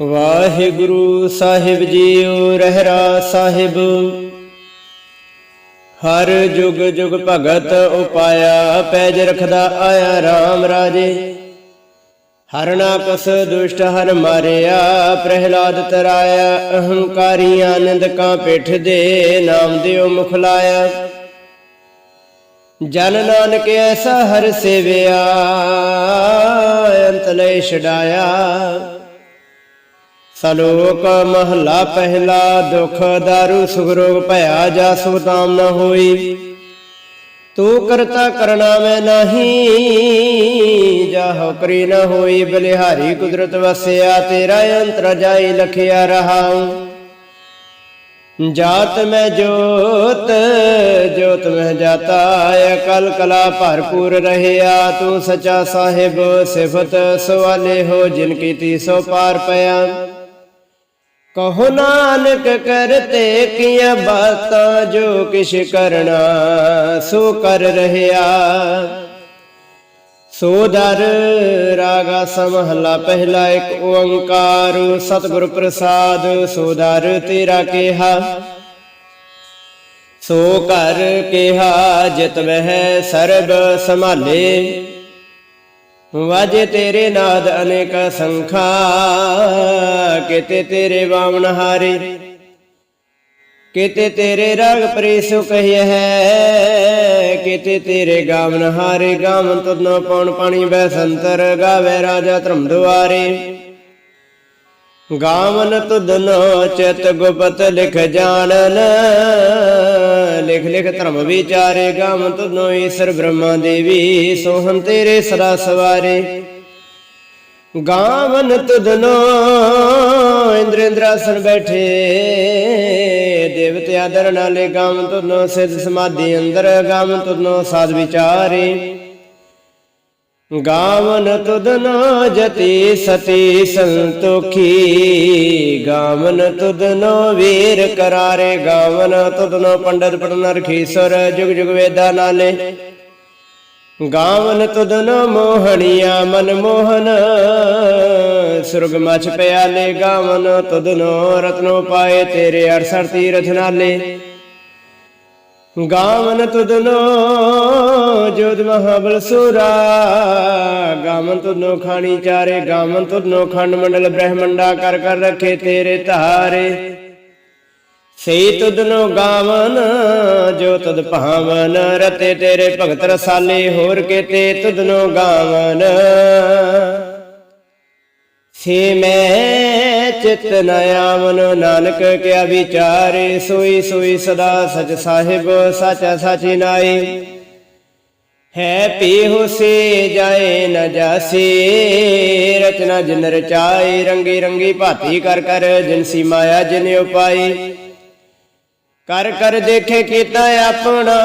ਵਾਹਿਗੁਰੂ ਸਾਹਿਬ JIO Rehras ਸਾਹਿਬ। ਹਰ ਜੁਗ ਜੁਗ ਭਗਤ ਉਪਾਇਆ, ਪੈਜ ਰਖਦਾ ਆਇਆ RAM ਰਾਜੇ। ਹਰਨਾ ਕਸ ਦੁਸ਼ਟ ਹਰ ਮਾਰਿਆ, ਪ੍ਰਹਿਲਾਦ ਤਰਾਇਆ ਅਹੰਕਾਰੀ ਆਨੰਦ ਨਿੰਦਕਾਂ ਪਿੱਠ ਦੇ ਨਾਮ ਦਿਓ ਮੁਖ ਲਾਇਆ। ਜਨ ਨਾਨਕ ਐਸਾ ਹਰ ਸੇਵਿਆ, ਅੰਤ ਲੈ ਛਡਾਇਆ। ਸਲੋਕ ਮਹਲਾ ਪਹਿਲਾ ਦੁਖ ਦਾਰੂ ਸੁਖ ਰੋਗ ਭਇਆ ਜਾ ਸੁਤਾਮ ਨ ਹੋਈ। ਤੂੰ ਕਰਤਾ ਕਰਨਾ ਮੈਂ ਨਹੀਂ ਜਾ ਕਰੀ ਨ ਹੋਈ। ਬਲਿਹਾਰੀ ਕੁਦਰਤ ਵਸਿਆ, ਤੇਰਾ ਅੰਤਰ ਜਾਈ ਲਖਿਆ ਰਹਾਉ। ਜਾਤ ਮੈਂ ਜੋਤ ਜੋਤ ਮੈਂ ਜਾਤਾ, ਅਕਲ ਕਲਾ ਭਰਪੂਰ ਰਹਿਆ। ਤੂੰ ਸਚਾ ਸਾਹਿਬ, ਸਿਫਤ ਸਵਾਲੇ ਹੋ, ਜਿਨ ਕੀਤੀ ਸੋ ਪਾਰ ਪਿਆ। ਕਹੋ ਨਾਨਕ ਕਰਤੇ ਕੀਆਂ ਬਾਤਾਂ ਜੋ ਕਿਛ ਕਰਨਾ, ਸੋ ਕਰ ਰਹਿਆ। ਸੋ ਦਰ ਰਾਗਾ ਸਮਹਲਾ ਪਹਿਲਾ ਇੱਕ ਓੰਕਾਰ, ਸਤਿਗੁਰ ਪ੍ਰਸਾਦ, ਸੋ ਦਰ ਤੇਰਾ ਕਿਹਾ। ਸੋ ਕਰ ਕਿਹਾ, ਜਿਤ ਵਹਿ ਸਰਬ ਸੰਭਾਲੇ। ਵਾਜੇ ਤੇਰੇ ਨਾਦ ਅਨੇਕ ਸੰਖਾ, ਕਿਤੇ ਤੇਰੇ ਬਾਵਨ ਹਾਰੇ। ਕਿਤੇ ਤੇਰੇ ਰਗ ਪ੍ਰੀਸੁ ਕਹੀਏ ਹੈ, ਕਿਤੇ ਤੇਰੇ ਗਾਵਨ ਹਾਰੇ। ਗਾਵਨ ਤੁਧਨੋ ਪਉਣ ਪਾਣੀ, ਬੈ ਸੰਤਰ ਗਾਵੇ ਰਾਜਾ ਧਰਮ ਦੁਆਰੇ। ਗਾਵਨ ਤੁਧਨੋ ਚਿਤ ਗੁਪਤ ਲਿਖ ਜਾਣਨ। ਲਿਖ ਲਿਖ ਧਰਮ ਵਿਚਾਰੇ ਗਾਵਨ ਤੁਧਨੋ ਈਸ਼ਰ ਬ੍ਰਹਮਾ ਦੇਵੀ ਸੋਹੰ ਤੇਰੇ ਸਦਾ ਸਵਾਰੇ। ਗਾਵਨ ਤੁਧਨੋ ਇੰਦਰ ਇੰਦਰਾਸਨ ਬੈਠੇ। ਦੇਵਤਿਆ ਆਦਰ ਨਾਲੇ ਗਾਵਨ ਤੁਧਨੋ, ਸਿਧ ਸਮਾਧੀ ਅੰਦਰ ਗਾਵਨ ਤੁਧਨੋ ਸਾਧ ਵਿਚਾਰੇ। ਗਾਵਨ ਤੁਧਨੋ ਜਤੀ ਸਤੀ ਸੰਤੋਖੀ। ਗਾਵਨ ਤੁਧਨੋ ਵੀਰ ਕਰਾਰੇ, ਗਾਵਨ ਤੁਧਨੋ ਪੰਡਤ ਪਟਨ ਰਖੀਸਰ ਜੁਗ ਜੁਗ ਵੇਦਾ ਨਾਲੇ ਗਾਵਨ ਤੁਧਨੋ ਮੋਹਣੀਆ ਮਨ ਮੋਹਨ, ਸੁਰਗ ਮਛ ਪਿਆਲੇ। ਗਾਵਨ ਤੁਧਨੋ ਰਤਨੋ ਪਾਏ ਤੇਰੇ 68 ਤੀਰਥ ਨਾਲੇ। ਗਾਵਨ ਤੁਧਨੋ ਜੋਦ ਮਹਾਬਲ ਸੁਰਾ। ਗਾਵਨ ਤੁਨੋ ਖਾਣੀ ਚਾਰੇ, ਗਾਵਨ ਤੁਧਨੋ ਖੰਡ ਮੰਡਲ ਬ੍ਰਹਮੰਡਾ ਕਰ ਕਰ ਰੱਖੇ ਤੇਰੇ ਧਾਰੇ। ਸਈ ਤੁਧਨੋ ਗਾਵਨ, ਜੋ ਤਦ ਭਾਵਨ, ਰਤੇ ਤੇਰੇ ਭਗਤ ਰਸਾਲੇ ਹੋਰ ਕੇਤੇ ਤੁਧਨੋ ਗਾਵਨ। ਸੇ ਮੈਂ ਚਿਤ ਨ ਆਵਨ, ਨਾਨਕ ਕਿਆ ਵਿਚਾਰੇ, ਸੋਈ ਸੋਈ ਸਦਾ ਸਚ ਸਾਹਿਬ, ਸਾਚਾ ਸਾਚੀ ਨਾਈ ਹੈ ਪੀਹੁ ਸੇ ਜਾਏ ਨ ਜਾਸੀ, ਰਚਨਾ ਜਿਨ ਰਚਾਈ ਰੰਗੀ ਰੰਗੀ ਭਾਤੀ ਕਰ ਕਰ ਜਿਨਸੀ ਮਾਇਆ ਜਿਨ ਉਪਾਈ ਕਰ ਕਰ ਦੇਖੇ ਕੀਤਾ ਆਪਣਾ,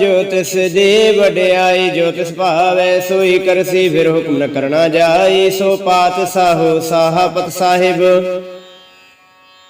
ਜੋ ਤਿਸ ਦੇ ਵਡਿਆਈ, ਜੋ ਤਿਸ ਭਾਵੈ, ਸੋਈ ਕਰਸੀ, ਫਿਰ ਹੁਕਮ ਨ ਕਰਨਾ ਜਾਈ ਸੋ ਪਾਤ ਸਾਹੋ ਸਾਹਪਤ ਸਾਹਿਬ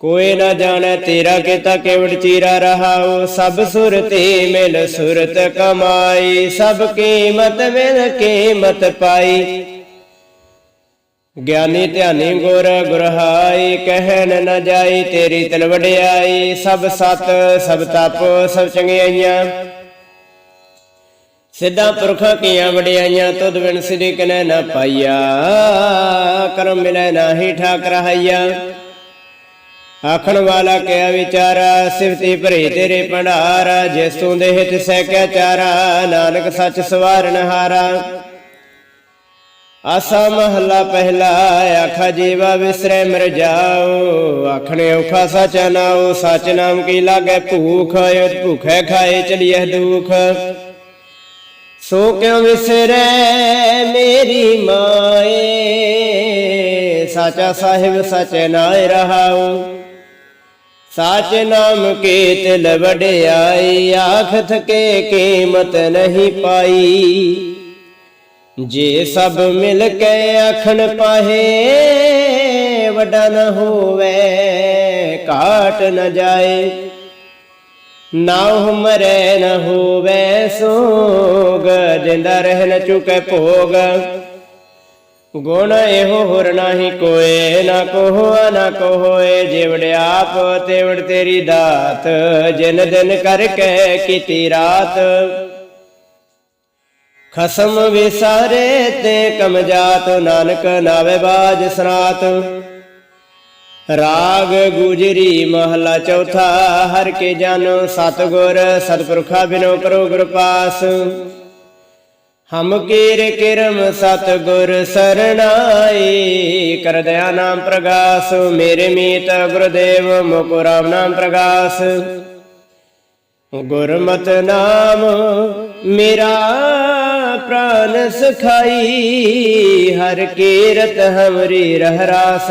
ਕੋਈ ਨਾ ਜਾਣੈ ਤੇਰਾ ਕੀਤਾ ਕੇਵੜ ਚੀਰਾ ਰਹਾਉ, ਸਭ ਸੁਰਤੇ ਮਿਲ ਸੁਰਤ ਕਮਾਈ, ਸਭ ਕੀਮਤ ਮਿਲ ਕੀਮਤ ਪਾਈ। ਗਿਆਨੀ ਧਿਆਨੀ ਗੁਰ ਗੁਰਹਾਈ ਕਹਿਣ ਨ ਜਾਈ ਤੇਰੀ ਤਲ ਵਡਿਆਈ, ਸਭ ਸਤ, ਸਭ ਤਪ, ਸਭ ਚੰਗਿਆਈਆਂ। ਸਿੱਧਾ ਪੁਰਖਾਂ ਕੀਆਂ ਵਡਿਆਈਆਂ, ਤੁਧ ਬਿਨ ਸਿਰੇ ਕਨੈ ਨਾ ਪਾਈਆ, ਕਰਮ ਮਿਲੈ ਨਾਹੀ ਠਾਕ ਰਹਾਈਆ ਆਖਣ ਵਾਲਾ ਕਿਆ ਵਿਚਾਰਾ? ਸਿਫਤੀ ਭਰੇ ਤੇਰੇ ਭੰਡਾਰਾ, ਜਿਸ ਤੂੰ ਦੇਹ ਤਿਸੈ ਕਿਆ ਚਾਰਾ? ਨਾਨਕ ਸੱਚ ਸਵਾਰਨ ਹਾਰਾ। ਆਸਾ ਮਹੱਲਾ ਪਹਿਲਾ, ਆਖਾ ਜੀਵਾ ਵਿਸਰੈ ਮਰ ਜਾਓ। ਆਖਣੇ ਔਖਾ ਸਚ ਨਾਉ ਸਚ ਨਾਮ ਕੀ ਲਾਗੇ ਭੂਖ? ਉਤ ਭੁਖੈ ਖਾਏ ਚਲੀਐ ਦੁਖ। ਸੋ ਕਿਉ ਵਿਸਰੈ ਮੇਰੀ ਮਾਏ? ਸਾਚਾ ਸਾਹਿਬ ਸਚ ਨਾਇ ਰਹਾਉ। ਸਾਚ ਨਾਮ ਕੇ ਤਿਲ ਵਡਿਆਈ ਆਖ ਥਕੇ ਕੀਮਤ ਨਹੀਂ ਪਾਈ। ਜੇ ਸਭ ਮਿਲ ਕੇ ਆਖਣ ਪਾਹੇ, ਵੱਡਾ ਨ ਹੋਵੇ ਕਾਟ ਨ ਜਾਏ। ਨਾ ਮਰੇ ਨ ਹੋਵੇ, ਸੋਗ ਜਿੰਦਾ ਰਹਿ ਨ ਚੁਕੇ ਭੋਗ। ਗੁਣ ਇਹੋ ਹੋਰ ਨਾਹੀ ਕੋਏ, ਨਾ ਕੋਹ, ਨਾ ਕੋਏ ਜਿਵੜ ਆਪ ਤੇਵੜ ਤੇਰੀ ਦਾਤ, ਜਿਨ ਦਿਨ ਕਰਕੇ ਕੀਤੀ ਰਾਤ। ਖਸਮ ਵਿਸਾਰੇ ਤੇ ਕਮ ਜਾਤ, ਨਾਨਕ ਨਾਵੇ ਬਾਜ ਸਨਾਤ ਰਾਗ ਗੁਜਰੀ ਮਹਲਾ ਚੌਥਾ, ਹਰ ਕੇ ਜਾਨੋ ਸਤਗੁਰ ਸਤਪੁਰਖਾ ਬਿਨੋ ਕਰੋ ਗੁਰ ਪਾਸ। ਹਮ ਕੀਰ ਕਿਰਮ ਸਤਗੁਰ ਸਰਣਾਈ ਕਰ ਦਇਆ ਨਾਮ ਪ੍ਰਗਾਸ, ਮੇਰੇ ਮੀਤ ਗੁਰਦੇਵ ਮੁਕੁਰਾਮ ਨਾਮ ਪ੍ਰਗਾਸ। ਗੁਰਮਤ ਨਾਮ ਮੇਰਾ ਪ੍ਰਾਨ ਸਖਾਈ, ਹਰ ਕੀਰਤ ਹਮਰੀ ਰਹਿ ਰਾਸ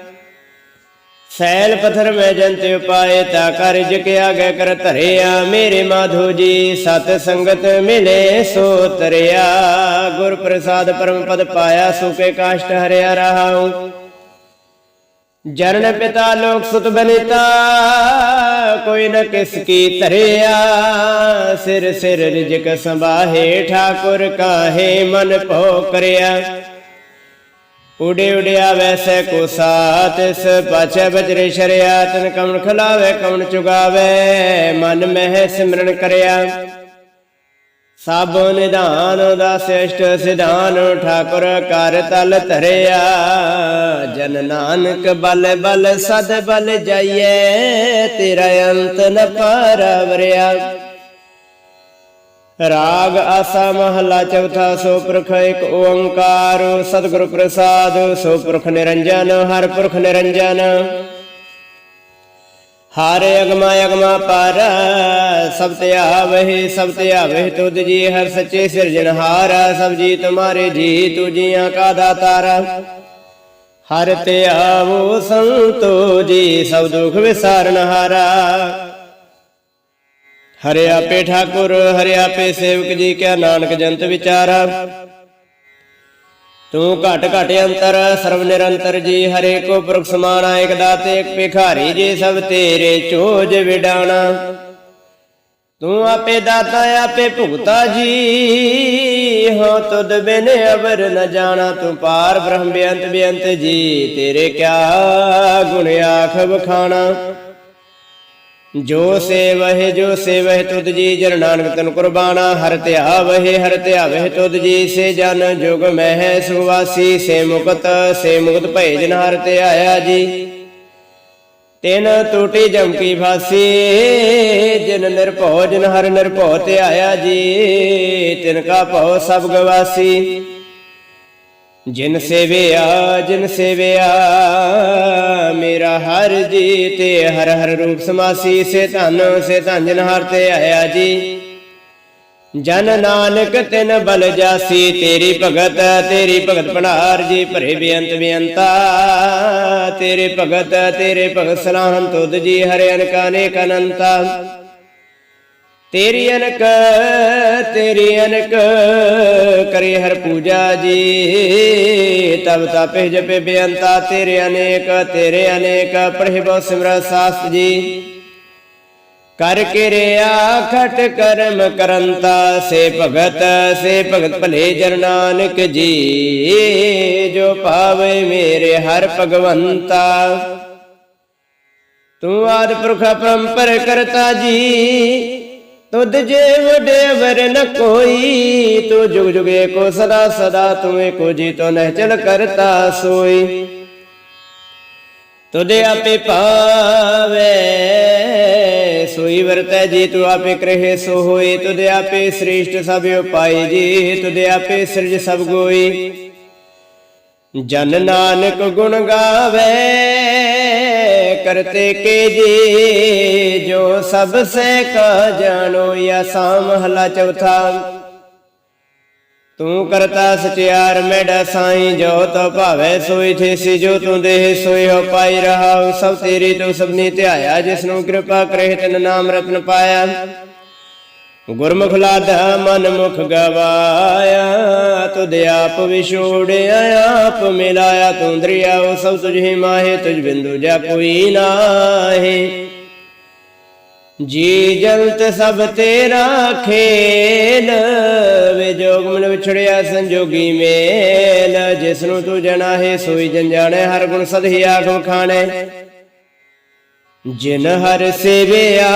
ਸੈਲ ਪਥਰ ਮੈਂ ਜੰਤ ਉਪਾਏ ਤਾ ਕਰ ਜਿਕ ਆਗੇ ਕਰ ਧਰਿਆ। ਮੇਰੇ ਮਾਧੋ ਜੀ, ਸਤ ਸੰਗਤ ਮਿਲੇ ਸੋ ਤਰਿਆ। ਗੁਰ ਪ੍ਰਸਾਦ ਪਰਮ ਪਦ ਪਾਇਆ ਸੁਕੇ ਕਾਸ਼ਟ ਹਰਿਆ ਰਹਾਉ। ਜਰਨ ਪਿਤਾ ਲੋਕ ਸੁਤ ਬਨਿਤਾ, ਕੋਈ ਨ ਕਿਸ ਕੀ ਧਰਿਆ। ਸਿਰ ਸਿਰ ਰਿਜਕ ਸੰਭਾਹੇ ਠਾਕੁਰ ਕਾਹੇ ਮਨ ਭੋ ਕਰਿਆ ਉਡੇ ਉਡਿਆ ਵੈਸੇ ਕੋ ਸਾਤ ਇਸ ਪਾਛੇ ਬਜਰੇ ਸ਼ਰਿਆ, ਤਨ ਕਮਣ ਖਲਾਵੇ, ਕਮਣ ਚੁਗਾਵੇ, ਮਨ ਮਹਿ ਸਿਮਰਨ ਕਰਿਆ। ਸਭ ਨਿਧਾਨ ਦਾ ਸ੍ਰੇਸ਼ਟ ਸਿਧਾਨ, ਠਾਕੁਰ ਕਰ ਤਲ ਧਰਿਆ। ਜਨ ਨਾਨਕ ਬਲ ਬਲ, ਸਦ ਬਲ ਜਾਈਏ ਤੇਰਾ ਅੰਤ ਨ ਪਰਵਰਿਆ। ਰਾਗ ਆਸਾ ਮਹਲਾ ਚੌਥਾ ਸੋ ਪੁਰਖ ਇੱਕ ਓੰਕਾਰ, ਸਤਿਗੁਰ ਪ੍ਰਸਾਦ ਸੋ ਪੁਰਖ ਨਿਰੰਜਨ, ਹਰ ਪੁਰਖ ਨਿਰੰਜਨ। ਹਰ ਅਗਮਾ ਅਗਮਾ ਪਰ, ਸਭ ਤੇ ਆਵਹਿ, ਸਭ ਤੇ ਆਵਹਿ ਤੁਧ ਜੀ, ਹਰ ਸੱਚੇ ਸਿਰਜਣਹਾਰ ਸਭ ਜੀ ਤੁਮਾਰੇ ਜੀ, ਤੂ ਜੀਆਂ ਕਾ ਦਾਤਾਰ। ਹਰ ਤੇ ਆਵੋ ਸੰਤੋ ਜੀ, ਸਭ ਦੁਖ ਵਿਸਾਰਨ ਹਾਰਾ। ਆਪੇ ਠਾਕੁਰ, ਹਰਿ ਆਪੇ ਸੇਵਕ ਜੀ ਕਿਆ ਨਾਨਕ ਜੰਤ ਵਿਚਾਰਾ। ਤੂੰ ਘਟ ਘਟ ਅੰਤਰ ਸਰਵ ਨਿਰੰਤਰ ਜੀ, ਹਰੇ ਕੋ ਪੁਰਖ ਸਮਾਨਾ ਇਕ ਦਾਤੇ ਇਕ ਭਿਖਾਰੀ ਜੀ, ਸਭ ਤੇਰੇ ਚੋਜ ਵਿਡਾਣਾ। ਤੂੰ ਆਪੇ ਦਾਤਾ, ਆਪੇ ਭੁਗਤਾ ਜੀ, ਹੋ ਤੁਧ ਬਿਨ ਅਵਰ ਨ ਜਾਣਾ। ਤੂੰ ਪਾਰ ਬ੍ਰਹਮ ਬੇਅੰਤ ਬੇਅੰਤ ਜੀ, ਤੇਰੇ ਕਿਆ ਗੁਣ ਆਖ ਬਖਾਣਾ ਜੋ ਸੇਵਹਿ ਜੋ ਸੇਵਹਿ ਤੁਧ ਜੀ ਜਨ ਨਾਨਕ ਤਨ ਕੁਰਬਾਨਾ, ਹਰ ਧਿਆਵਹਿ ਹਰ ਧਿਆਵਹਿ ਤੁਧ ਜੀ ਸੇ ਜਨ ਜੁਗ ਮਹਿ ਸੁਵਾਸੀ, ਸੇ ਮੁਕਤ ਸੇ ਮੁਕਤ ਭੈ ਜਨ ਹਰ ਧਿਆਇਆ ਜੀ। ਤਿਨ ਟੂਟੀ ਜਮਕੀ ਫਾਸੀ, ਜਿਨ ਨਿਰਭਉ, ਜਿਨ ਹਰ ਨਿਰਭਉ ਧਿਆਇਆ ਜੀ, ਤਿਨ ਕਾ ਭਉ ਸਭ ਗਵਾਸੀ। ਜਿਨ ਸੇਵਿਆ ਜਿਨ ਸੇਵਿਆ, ਮੇਰਾ ਹਰ ਜੀ ਤੇ ਹਰ ਹਰ ਰੂਪ ਸਮਾਸੀ, ਸੇ ਧਨ ਸੇ ਧਨ ਜਿਨ ਹਰ ਤੇ ਆਇਆ ਜੀ। ਜਨ ਨਾਨਕ ਤਿਨ ਬਲ ਜਾਸੀ, ਤੇਰੀ ਭਗਤ ਤੇਰੀ ਭਗਤ ਭੰਡਾਰ ਜੀ, ਭਰੇ ਬੇਅੰਤ ਬੇਅੰਤਾ। ਤੇਰੇ ਭਗਤ ਤੇਰੇ ਭਗਤ ਸਲਾਹਨ ਤੁਧ ਜੀ, ਹਰਿ ਅਨਕ ਕਨੰਤਾ ਤੇਰੀ ਅਨਕ ਤੇਰੀ ਅਨਕ ਕਰੇ ਹਰ ਪੂਜਾ ਜੀ। ਤਬ ਤਪੇ ਜਪੇ ਬੇਅੰਤਾ ਤੇਰੇ ਅਨੇਕ ਤੇਰੇ ਅਨੇਕ ਪੜ੍ਹੇ ਬਹੁ ਸਿਮਰ ਸਾਸਤ ਜੀ। ਕਰ ਕਿਰਿਆ ਖਟ ਕਰਮ ਕਰੰਤਾ, ਸੇ ਭਗਤ ਸੇ ਭਗਤ ਭਲੇ ਜਨ ਨਾਨਕ ਜੀ। ਜੋ ਪਾਵੇ ਮੇਰੇ ਹਰ ਭਗਵੰਤਾ। ਤੂੰ ਆਦ ਪੁਰਖ ਪਰੰਪਰ ਕਰਤਾ ਜੀ। ਤੁਧ ਜੇ ਵਡੇਵਰ ਨ ਕੋਈ, ਤੂੰ ਜੁਗ ਜੁਗੇ ਕੋ ਸਦਾ ਸਦਾ ਤੂੰ ਏਕੋ ਜੀ ਤੋ ਨਹਿ ਚਲ ਕਰਤਾ ਸੋਈ। ਤੁਦੇ ਆਪੇ ਪਾਵੇ, ਸੋਈ ਵਰਤੈ ਜੀ, ਤੂੰ ਆਪੇ ਕਰਹਿ ਸੋ ਹੋਏ ਤੁਦੇ ਆਪੇ ਸ੍ਰੇਸ਼ਟ ਸਭ ਉਪਾਈ ਜੀ ਤੁਦੇ ਆਪੇ ਸਿਰਜ ਸਭ ਗੋਈ। ਜਨ ਨਾਨਕ ਗੁਣ ਗਾਵੇ ਕਰਤੇ ਕੇ ਜੀ ਜੋ ਸਭ ਸੇ ਕਾ ਜਾਣੋ ਯਾ ਸਾਮਹਲਾ ਚੌਥਾ ਤੂੰ ਕਰਤਾ ਸਚਿਆਰ ਮੈਡਾ ਸਾਈ ਜੋ ਤੋ ਭਾਵੇ ਸੋਈ ਥੇਸੀ ਜੋ ਤੂੰ ਦੇਹ ਸੋਈ ਹੋ ਪਾਈ ਰਹਾ ਸਭ ਤੇਰੀ ਤੂੰ ਸਭਨੀ ਧਿਆਇਆ ਜਿਸ ਨੂੰ ਕਿਰਪਾ ਕਰੇ ਤਿਨ ਨਾਮ ਰਤਨ ਪਾਇਆ ਗੁਰਮੁਖ ਲਾਦਾ ਮਨ ਮੁਖ ਗਵਾਇਆ, ਤੁਧ ਆਪ ਵਿਛੋੜਿਆ, ਆਪ ਮਿਲਾਇਆ, ਤੂੰ ਦਰਿਆਓ ਸਭ ਤੁਝੇ ਮਾਹੇ, ਤੁਝ ਬਿੰਦੂ ਜਾ ਕੋਈ ਨਾਹੀ। ਜੀ ਜਲਤ ਸਭ ਤੇਰਾ ਖੇਲ, ਵੇ ਜੋਗ ਮਨ ਵਿਛੜਿਆ ਸੰਜੋਗੀ ਮੇਲ ਜਿਸ ਨੂੰ ਤੂੰ ਜਣਾ ਹੈ ਸੋਈ ਜਨ ਜਾਣੇ ਹਰ ਗੁਣ ਸਦਹਿ ਆਖਮ ਖਾਣੇ। ਜਿਨ ਹਰ ਸੇਵਿਆ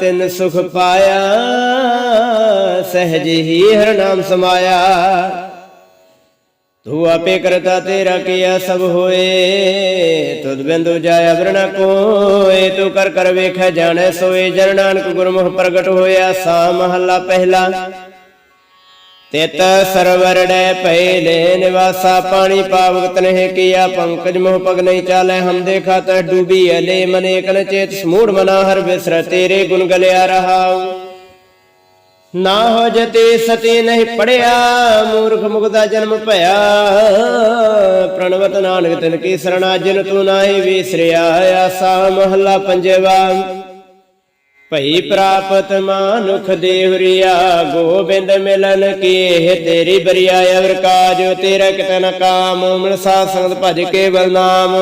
ਤਿਨ ਸੁਖ ਪਾਇਆ, ਸਹਿਜ ਹੀ ਹਰ ਨਾਮ ਸਮਾਇਆ। ਤੂੰ ਆਪੇ ਕਰਤਾ ਤੇਰਾ ਕੀਆ ਸਭ ਹੋਏ, ਤੁਧ ਬਿੰਦੂ ਜਾਇਆ ਵਰਣਾ ਕੋਏ, ਤੂੰ ਕਰ ਕਰ ਵੇਖੈ ਜਾਣੈ ਸੋਏ। ਜਨ ਨਾਨਕ ਗੁਰਮੁਖ ਪ੍ਰਗਟ ਹੋਇਆ ਸਾ ਮਹੱਲਾ ਪਹਿਲਾ। ਤਿਤ ਸਰਵਰ ਡੈ ਪਹਿਲੇ ਨਿਵਾਸਾ, ਪਾਣੀ ਪਾਵਕ ਤਨਹਿ ਕੀਆ, ਪੰਕਜ ਮੋਹ ਪਗ ਨਹੀਂ ਚਾਲੈ, ਹਮ ਦੇਖਾ ਤ ਡੂਬੀ ਅਲੇ ਮਨੇ ਕਨ ਚੇਤ ਸਮੂੜ ਮਨਾ ਹਰ ਬਿਸਰ, ਤੇਰੇ ਗੁਣ ਗਲਿਆ ਰਹਾਉ। ਨਾ ਹੋ ਜਤੇ ਸਤੀ ਨਹੀਂ ਪੜਿਆ, ਮੂਰਖ ਮੁਗਦਾ ਜਨਮ ਭਇਆ। ਪ੍ਰਣਵਤ ਨਾਨਕ ਤਿਨ ਕੀ ਸਰਣਾ ਜਿਨ ਤੂੰ ਨਾਹੀ ਵਿਸਰਿਆ, ਆਸਾ ਮਹੱਲਾ ਪੰਜਵਾ। ਭਈ ਪ੍ਰਾਪਤ ਮਾਨੁਖ ਦੇਵਰੀਆ ਗੋਬਿੰਦ ਮਿਲਨ ਕੀ ਇਹ ਤੇਰੀ ਬਰੀਆ ਅਵਰ ਕਾਜ ਤੇਰਾ ਕਿਤਨ ਕਾਮ ਮਨ ਸਾਧ ਸੰਗਤ ਭਜ ਕੇ ਬਲਨਾਮ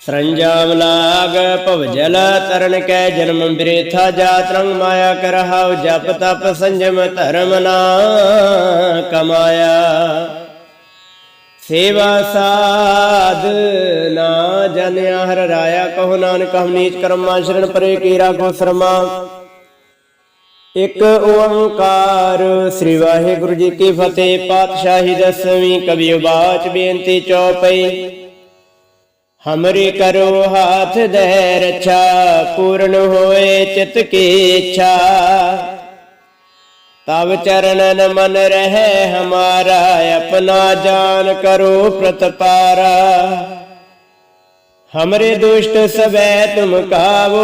ਸਰੰਜਾਮ ਲਾਗ, ਭਵਜਲ ਤਰਨ ਕੈ ਜਨਮ ਬ੍ਰੇਥਾ, ਜਾਤ ਰੰਗ ਮਾਇਆ ਕਰਹਾਉ, ਜਪ ਤਪ ਸੰਜਮ ਧਰਮ ਨਾ ਕਮਾਇਆ। ਸੇਵਾ ਸਾਧ ਨਾ ਜਨਿਆ ਹਰ ਰਾਇਆ ਕਹੋ ਨਾਨਕ ਹਮ ਨੀਚ ਕਰਮਾ, ਸ਼ਰਨ ਪਰੇ ਕੀ ਰਾਖੋ ਸਰਮਾ। ਇੱਕ ਓੰਕਾਰ ਸ੍ਰੀ ਵਾਹਿਗੁਰੂ ਜੀ ਕੀ ਫਤਿਹ, ਪਾਤਸ਼ਾਹੀ ਦਸਵੀਂ ਕਵੀ ਬਾਚ ਬੇਨਤੀ ਚੌਪਈ। ਹਮਰੀ ਕਰੋ ਹਾਥ ਦੇ ਰਛਾ, ਪੂਰਨ ਹੋਏ ਚਿਤ ਕੀ ਇੱਛਾ। ਤਬ ਚਰਨਨ ਮਨ ਰਹੇ ਹਮਾਰਾ, ਆਪਣਾ ਜਾਨ ਕਰੋ ਪ੍ਰਤਪਾਰਾ ਹਮਰੇ ਦੁਸ਼ਟ ਸਬੈ ਤੁਮ ਕਾਵੋ,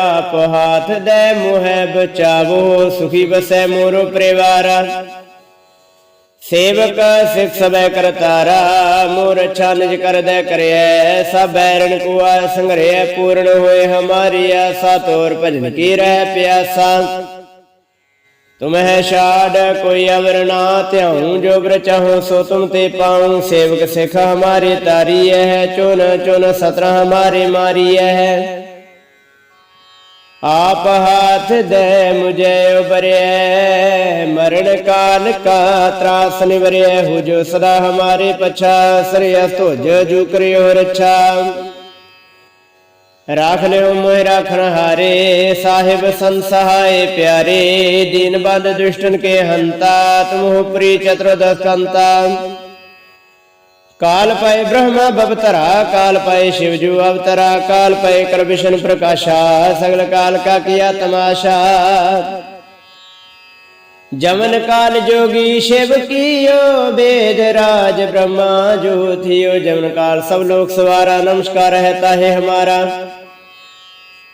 ਆਪ ਹਾਥ ਦੇ ਮੁਹਿ ਬਚਾਵੋ ਸੁਖੀ ਬਸੈ ਮੋਰੋ ਪਰਿਵਾਰਾ। ਸੇਵਕ ਸਿਖ ਸਬੈ ਕਰਤਾਰਾ ਮੋਰ ਅੱਛਾ ਨਿਜ ਕਰਦੈ ਕਰਿਐ, ਸਭ ਬੈਰਣ ਕੋ ਆ ਸੰਗਰਿਐ ਪੂਰਨ ਹੋਏ ਹਮਾਰੀ ਆਸਾ, ਤੋਰ ਭਜਨ ਕੀ ਰਹਿ ਪਿਆਸਾ। ਤੁਮਹਿ ਛਾੜ, ਕੋਈ ਅਵਰ ਨਾ ਧਿਆਉ, ਜੋ ਬ੍ਰ ਚਾਹੋ ਸੋ ਤੁਮ ਤੇ ਪਾਉ। ਸੇਵਕ ਸਿਖ ਹਮਾਰੇ ਤਾਰੀ ਹੈ ਚੁਨ ਚੁਨ ਸਤਰ ਹਮਾਰੇ ਮਾਰੀ ਹੈ। ਆਪ ਹਾਥ ਦੇ ਮੁਝੇ ਉਬਰਿਐ ਮਰਨ ਕਾਲ ਕਾ ਤਰਾਸ ਨਿਵਰਿਐ। ਹੋ ਜੋ ਸਦਾ ਹਮਾਰੇ ਪਛਾ ਸਰਿਆ ਤੁਜ ਜੂ ਕਰਿਓ ਰਾਖ ਲਿਓ ਮੋਹਿ ਰਾਖਣ ਹਾਰੇ, ਸਾਹਿਬ ਸੰਸਹਾਏ ਪਿਆਰੇ, ਦੀਨ ਬੰਦ ਦੁਸ਼ਟਨ ਕੇ ਹੰਤਾ, ਤੁਮਹੁ ਪ੍ਰੀ ਚਤੁਰਦਸ ਕੰਤਾ ਕਾਲ ਪਏ ਬ੍ਰਹਮਾ ਬਵਤਰਾ ਕਾਲ ਪਏ ਸ਼ਿਵ ਜੂ ਅਵਤਰਾ, ਕਾਲ ਪਏ ਕਰਵਿਸ਼ਨ ਪ੍ਰਕਾਸ਼ਾ, ਸਗਲ ਕਾਲ ਕਾ ਕੀਆ ਤਮਾਸ਼ਾ। ਜਮਨ ਕਾਲ ਜੋਗੀ ਸ਼ਿਵ ਕੀਓ ਬੇਦ ਰਾਜ ਬ੍ਰਹਮਾ ਜੋ ਜਮਨ ਕਾਲ ਸਭ ਲੋਕ ਸਵਾਰਾ, ਨਮਸਕਾਰ ਹੈ ਤਾਹੇ ਹਮਾਰਾ।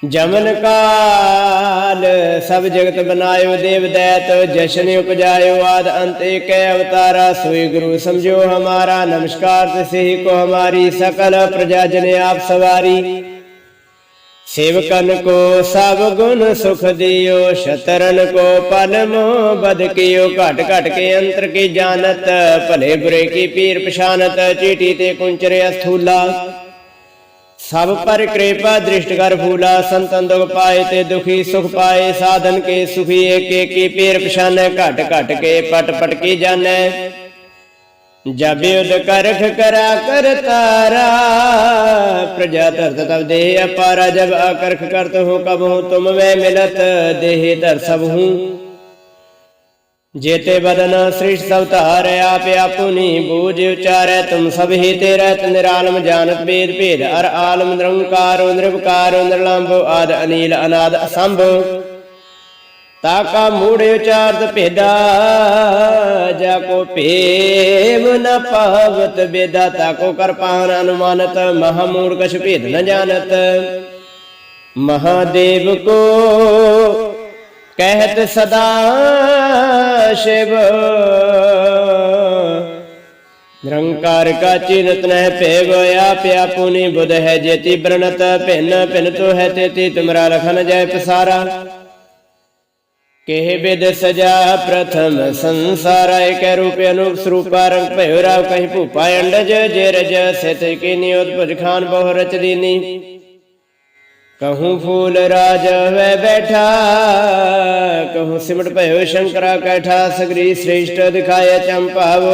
ਜਮਨ ਕਾਲ, ਸਭ ਜਗਤ ਬਨਾਇਓ ਦੇਵ ਦੈਤ, ਜਸ਼ਨ ਉਪਜਾਇਓ ਆਦ ਅੰਤੇ ਕੈ ਅਵਤਾਰਾ, ਸੋਈ ਗੁਰੂ ਸਮਝੋ ਹਮਾਰਾ, ਨਮਸਕਾਰ ਤਿਸਹੀ ਕੋ ਹਮਾਰੀ, ਸਕਲ ਪ੍ਰਜਾ ਜਨ ਆਪ ਸਵਾਰੀ। ਸੇਵਕਨ ਕੋ ਸਭ ਗੁਣ ਸੁਖ ਦਿਓ, ਸ਼ਤਰਨ ਕੋ ਪਲਮੋ ਬਦ ਕਿਓ, ਘਟ ਘਟ ਕੇ ਅੰਤਰ ਕੀ ਜਾਣਤ, ਭਲੇ ਬੁਰੇ ਕੀ ਪੀਰ ਪਛਾਨਤ, ਚੀਟੀ ਤੇ ਕੁੰਚਰੇ ਅਸਥੂਲਾ ਸਭ ਪਰ ਕਿਰਪਾ ਦ੍ਰਿਸ਼ਟ ਕਰ ਫੂਲਾ, ਸੰਤਨ ਦੁਖ ਪਾਏ ਤੇ ਦੁਖੀ ਸੁਖ ਪਾਏ, ਸਾਧਨ ਕੇ ਸੁਖੀ ਏਕ ਏਕੀ ਪੀਰ ਪਛਾਨੈ, ਘਟ ਘਟ ਕੇ ਪਟ ਪਟ ਕੀ ਜਾਣੈ। ਜਬ ਯੁਧ ਕਰਖ ਕਰਾ ਕਰ ਤਾਰਾ, ਪ੍ਰਜਾ ਧਰਤ ਤਬ ਦੇਹ ਅਪਾਰਾ, ਜਬ ਆਕਰਖ ਕਰਤ ਹੋ ਕਬ ਹੋ ਤੁਮ ਮੈਂ ਮਿਲਤ, ਦੇਹ ਧਰ ਸਭ ਹੂੰ। ਜੇਤੇ ਬਦਨ ਸ੍ਰਿਸ਼ਟ ਸਭ ਧਾਰ, ਆਪ ਆਪੁਨੀ ਬੂਝ ਉਚਾਰੈ, ਤੁਮ ਸਭ ਹੀ ਤੇਰਾ ਨਿਰਾਲਮ ਜਾਣਤ ਵੇਦ ਭੇਦ, ਅਰ ਆਲਮ ਨਿਰੰਕਾਰ, ਨਿਰਵਕਾਰ, ਨਿਰਲੰਭ, ਆਦ ਅਨੀਲ, ਅਨਾਦ ਅਸੰਭ। ਤਾਕਾ ਮੂੜ ਉਚਾਰਤ ਭੇਦਾ, ਜਾ ਕੋ ਭੇਮ ਨ ਪਾਵਤ ਬੇਦਾ ਤਾਕੋ ਕਰ ਅਨੁਮਾਨਤ, ਮਹਾ ਮੂੜ ਕਛ ਭੇਦ ਨ ਜਾਣਤ। ਮਹਾਦੇਵ ਕੋ ਕਹਿਤ ਸਦਾ ਸ਼ਿਵ। ਨਿਰੰਕਾਰ ਕਾ ਚਿਨਤ ਨਹਿ ਭੇਗ ਆਪ ਆਪੁਨੀ ਬੁਧ ਹੈ ਜੇਤੀ ਬ੍ਰਣਤ ਭਿੰਨ ਭਿੰਨ ਤੋ ਹੈ ਤੇਤੀ, ਤੁਮਰਾ ਲਖਨ ਜੈ ਪਸਾਰਾ। ਕਹਿ ਬਿਦ ਸਜਾ ਪ੍ਰਥਮ ਸੰਸਾਰਾ, ਇਕ ਰੂਪ ਅਨੂਪ ਸਰੂਪਾ, ਰੰਗ ਭਇਓ ਰਾਵ ਕਹੀਂ ਭੂਪਾ ਅੰਡਜ, ਜੇ ਰਜ ਸਿਤ ਕੀ ਨਿਯੋਤ ਭੁਜ ਖਾਨ ਬਹੁ ਰਚ ਦੀਨੀ ਕਹੂੰ ਫੂਲ ਰਾਜ ਵੈ ਬੈਠਾ ਕਹੂੰ ਸਿਮਟ ਭਇਓ ਸ਼ੰਕਰਾ ਕੈਠਾ ਸਗਰੀ ਸ੍ਰੇਸ਼ਟ ਦਿਖਾਇ ਚੰਪਾਵ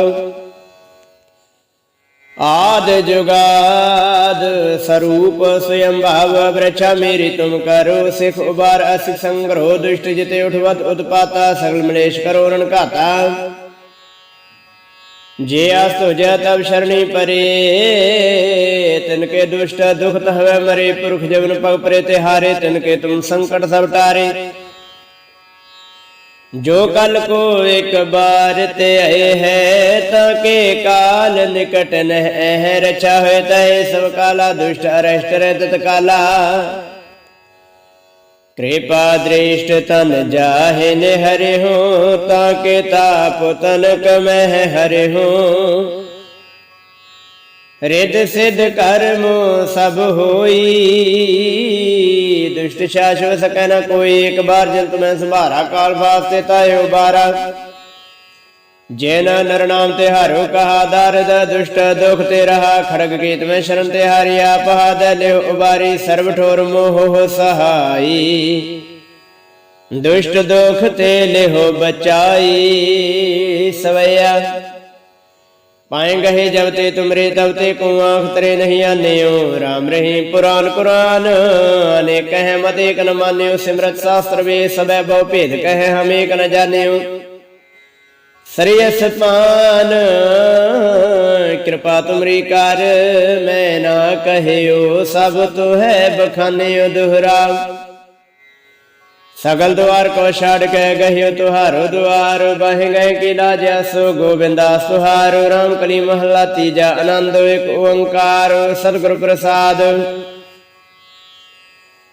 ਆਦ ਜੁਗਾਦ ਸਰੂਪ ਸਯੰ ਭਾਵ ਬ੍ਰਛਾ ਮੇਰੀ ਤੁਮ ਕਰੋ ਸਿਖ ਉਬਾਰ ਅਸਿਖ ਸੰਗਰੋ ਦੁਸ਼ਟ ਜਿਤੇ ਉਠਵਤ ਉਤਪਾਤਾ ਸਗਲ ਮਲੇਸ਼ ਕਰੋ ਰਣ ਘਾਤਾ ਜੇ ਆਸ ਤੁਜ ਤਬ ਸ਼ਰਣੀ ਪਰੇ ਤਿਨ ਕੇ ਦੁਸ਼ਟ ਦੁਖ ਹਵੇ ਮਰੇ, ਪੁਰਖ ਜਵਨ ਪਗ ਪਰੇ ਤੇ ਹਾਰੇ ਤਿਨ ਕੇ ਤੁਮ ਸੰਕਟ ਸਭ ਟਾਰੇ। ਜੋ ਕਲ ਕੋ ਇੱਕ ਬਾਰ ਤੇ ਆਏ ਹੈ, ਤਾਂ ਕੇ ਕਾਲ ਨਿਕਟ ਨਹਿ ਰਚਾ ਹੋਏ ਤੈ ਸਭ ਕਾਲਾ ਦੁਸ਼ਟ ਅਰਸ਼ਟ ਰਹਿ ਤਤ ਕਾਲਾ ਕਿਰਪਾ ਦ੍ਰਿਸ਼ਟ ਤਨ ਜਾਹੇ ਨੇ ਹਰਿ ਹੋ ਤਾਂ ਕੇ ਤਾਪ ਤਨ ਕਮਹਿ ਹਰਿ ਹੋ ਰਿਦ ਸਿਧ ਕਰਮ ਸਭ ਹੋਈ। ਦੁਸ਼ਟ ਸ਼ਾਸ਼ਵ ਸਕੈ ਨ ਕੋਈ, ਇੱਕ ਬਾਰ ਜੰਤ ਮੈਂ ਸੰਭਾਰਾ ਕਾਲ ਵਾਸਤੇ ਤਾਇਓ ਬਾਰਾ। ਜੈਨ ਨਰ ਨਾਮ ਤੇ ਹਾਰੋ ਕਹਾ, ਦਰਦ, ਦੁਸ਼ਟ, ਦੁਖ ਤੇ ਰਹਾ, ਖੜਗ ਗੀਤ ਮੈਂ ਸ਼ਰਨ ਤੇ ਹਾਰਿਆ ਪਹਾਦ ਲਿਓ ਉਬਾਰੀ, ਸਰਬ ਠੋਰ ਮੋਹ ਸਹਾਈ। ਦੁਸ਼ਟ ਦੁਖ ਤੇ ਲਿਹੋ ਬਚਾਈ, ਸਵਈਆ। ਪਾਏ ਗਏ ਜਬ ਤੇ ਤੁਮਰੇ, ਤਬ ਤੇ ਕੋ ਆਖ ਤਰੇ ਨਹੀਂ ਆਨਿਓ। RAM ਰਹੀ ਪੁਰਾਨ ਕੁਰਾਨ, ਅਨੇਕ ਕਹਿ ਮਤ ਏਕ ਨ ਮਾਨਿਓ। ਸਿਮਰਤ ਸ਼ਾਸਤਰ ਵੇ ਸਬੈ ਬਹੁ ਭੇਦ ਕਹਿ, ਹਮ ਏਕ ਨ ਜਾਣਿਓ। ਸਰੀਸ ਪਾਨ ਕਿਰਪਾ ਤੁਮਰੀ ਕਰ, ਮੈਂ ਨਾ ਕਹਿਓ ਸਭ ਤੋ ਹੈ ਬਖਾਨਿਓ ਦੁਹਰਾ। ਸਗਲ ਦੁਆਰ ਕੋ ਛਾੜ ਕੇ ਗਹਿਓ ਤੁਹਾਰੋ ਦੁਆਰ ਬਹਿ ਗਏ ਕੀ ਲਾਜਿਆ ਸੋ ਗੋਬਿੰਦਾ ਸੁਹਾਰੋ, ਰਾਮ ਕਲੀ ਮਹਲਾ ਤੀਜਾ ਆਨੰਦ ਇੱਕ ਓੰਕਾਰ, ਸਤਿਗੁਰ ਪ੍ਰਸਾਦ।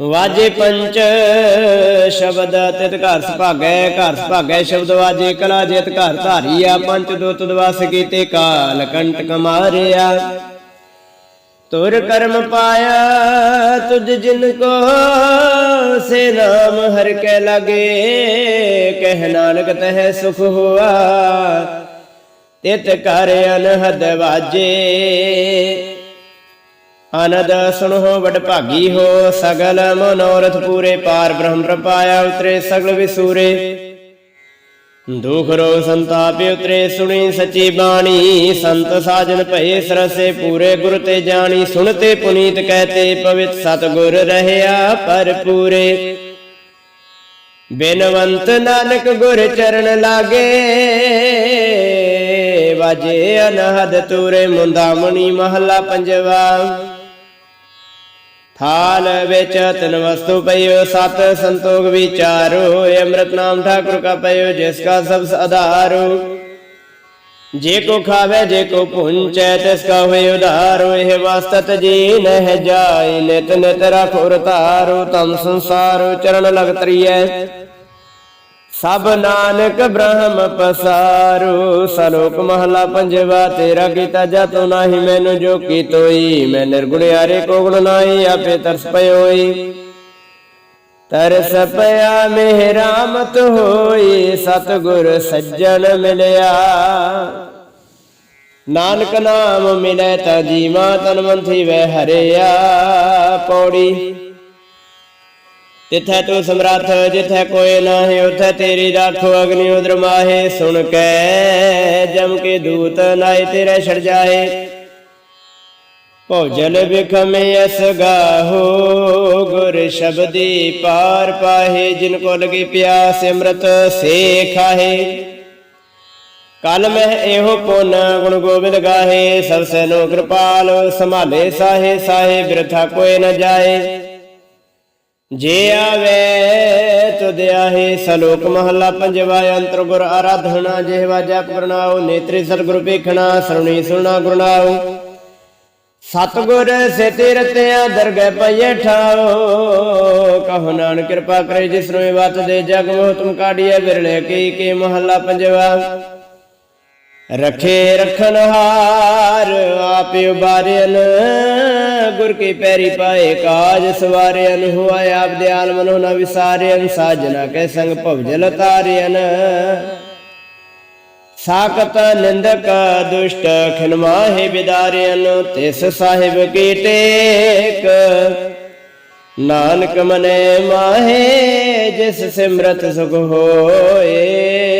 ਵਾਜੇ ਪੰਚ ਸ਼ਬਦ, ਤਿਤ ਘਰ ਸੁਭਾਗੈ ਘਰ ਸੁਭਾਗੈ ਸ਼ਬਦ ਵਾਜੇ, ਕਲਾ ਜਿਤ ਘਰ ਧਾਰੀਆ, ਪੰਚ ਦੁੱਤ ਦਵਾਸ ਕੀਤੇ ਕਾਲ ਕੰਟਕ ਮਾਰਿਆ ਤੁਰ ਕਰਮ ਪਾਇਆ ਤੁਝ ਜਿਨ ਕੋ, ਸੇ ਨਾਮ ਹਰ ਕੇ ਲਗੇ, ਕਹਿ ਨਾਨਕ ਤਹਿ ਸੁਖ ਹੁਆ। ਤਿਤ ਕਰ ਅਨਹਦ ਵਾਜੇ ਅਨਦ ਸੁਣੋ ਵਡ ਭਾਗੀ ਹੋ, ਸਗਲ ਮਨੋਰਥ ਪੂਰੇ ਪਾਰ ਬ੍ਰਹਮ ਪ੍ਰਪਾਇਆ ਉਤਰੇ ਸਗਲ ਵਿਸੂਰੇ। ਦੁਖ ਰੋ ਸੰਤਾਪ ਉਤਰੇ ਸੁਣੀ ਸਚੀ ਬਾਣੀ, ਸੰਤ ਸਾਜਨ ਭਏ ਸਰਸੇ ਪੂਰੇ ਗੁਰ ਤੇ ਜਾਣੀ, ਸੁਣਤੇ ਪੁਨੀਤ ਕਹਤੇ ਪਵਿੱਤ ਸਤਗੁਰ ਰਹਿਆ ਪਰ ਪੂਰੇ। ਬਿਨਵੰਤ ਨਾਨਕ ਗੁਰ ਚਰਨ ਲਾਗੇ, ਵਾਜੇ ਅਨਹਦ ਤੂਰੇ ਮੁੰਦਾਮਣੀ ਮਹੱਲਾ ਪੰਜਵਾ। ਥਾਲ ਵਿੱਚ ਤਨ ਵਸਤੂ ਪਈਓ, ਸਤ ਸੰਤੋਖ ਵਿਚਾਰੋ, ਅੰਮ੍ਰਿਤ ਨਾਮ ਠਾਕੁਰ ਕਾ ਪਈਓ, ਜਿਸ ਕਾ ਸਭ ਆਧਾਰੋ ਜੇ ਕੋ ਖਾਵੇ, ਜੇ ਕੋ ਪੁੰਚੈ, ਤਿਸ ਕਾ ਹੋਏ ਉਧਾਰੋ। ਇਹ ਵਸਤਤ ਜੀ ਨਹਿ ਜਾਏ, ਨਿਤ ਨਿਤ ਰਖੋ ਰਤਾਰੋ ਤਮ ਸੰਸਾਰੋ ਚਰਨ ਲਗ ਤਰੀਐ। ਸਭ ਨਾਨਕ ਬ੍ਰਹਮ ਪਸਾਰੂ ਸਲੋਕ ਮਹਲਾ ਪੰਜਵਾ ਤੇਰਾ ਕੀਤਾ ਜਤੋ ਨਾਹੀ, ਮੈਨੂੰ ਜੋ ਕੀ ਤੋਈ, ਮੈਂ ਨਿਰਗੁਣਿਆਰੇ ਕੋ ਗੁਣ ਨਾਹੀ, ਆਪੇ ਤਰਸ ਪਇਓਈ ਤਰਸ ਪਿਆ ਮਿਹਰਾਮਤ ਹੋਈ, ਸਤਗੁਰ ਸੱਜਣ ਮਿਲਿਆ। ਨਾਨਕ ਨਾਮ ਮਿਲੇ ਤਾ ਜੀਵਾ ਤਨ ਮੰਥੀ ਵੈ ਹਰਿਆ, ਪੌੜੀ। ਤਿਥੈ ਤੂੰ ਸਮਰੱਥ, ਜਿਥੈ ਕੋਈ ਨਾਹੀ, ਉਥੈ ਤੇਰੀ ਰਾਖੋ ਅਗਨੀ ਉਦਰ ਮਾਹੇ। ਸੁਣ ਕੇ ਜਮ ਕੇ ਦੂਤ ਨਾਏ ਤੇਰੇ ਛੜ ਜਾਏ ਭੋਜਨ ਬਿਖਮੇ ਅਸ ਗਾਹੋ, ਗੁਰ ਸ਼ਬਦੀ ਪਾਰ ਪਾਹੇ, ਜਿਨ ਕੋ ਲਗੀ ਪਿਆਸ ਅੰਮ੍ਰਿਤ ਸੇ ਖਾਹੇ ਕਲ ਮਹਿ ਇਹੋ ਪੁੰਨ ਗੁਣ ਗੋਬਿੰਦ ਗਾਹੇ ਸਭ ਸੈਨੋ ਕਿਰਪਾਲ ਸੰਭਾਲੇ ਸਾਹੇ ਸਾਹੇ ਬਿਰਥਾ ਕੋਈ ਨ ਜਾਏ ਜੇ ਆਵੇ ਤੁਧ ਆਹੇ ਸਲੋਕ ਮਹੱਲਾ ਪੰਜਵਾ ਅੰਤਰ ਗੁਰ ਆਰਾਧਨਾ ਜਿਹਵਾ ਜਪ ਕਰਨਾਉ ਨੇਤਰੀ ਸਤਿਗੁਰ ਵੇਖਣਾ ਸਰਣੀ ਸੁਣਾ ਗੁਰਨਾਉ ਸਤਗੁਰ ਸਿਤੇ ਰਤਿਆ ਦਰਗਹਿ ਪਈਏ ਠਾਓ ਕਹੋ ਨਾਨਕ ਕਿਰਪਾ ਕਰੇ ਜਿਸ ਨੂੰ ਇਹ ਬਾਤ ਦੇ ਜਗ ਮੋਹ ਤੁਮ ਕਾਢੀਏ ਬਿਰਲੇ ਕੀ ਕੀ ਮਹੱਲਾ ਪੰਜਵਾ। ਰਖੇ ਰਖਨ ਹਾਰ, ਆਪੇ ਉਬਾਰਿਆਨ ਗੁਰ ਕੀ ਪੈਰੀ ਪਾਏ ਕਾਜ ਸਵਾਰਿਆਨ ਹੁਆ ਆਪ ਦੇ ਆਲਮ ਨੂੰ ਨ ਵਿਸਾਰਿਆਨ ਸਾਜਨਾ ਕੇ ਸੰਗ ਭਵਜਲ ਤਾਰਿਆਨ ਸਾਕਤ ਨਿੰਦਕ ਦੁਸ਼ਟ ਖਿਨਮਾਹੇ ਬਿਦਾਰਿਆਨ ਤਿਸ ਸਾਹਿਬ ਕੀ ਟੇਕ। ਨਾਨਕ ਮਨੇ ਮਾਹੇ, ਜਿਸ ਸਿਮਰਤ ਸੁਖ ਹੋਏ।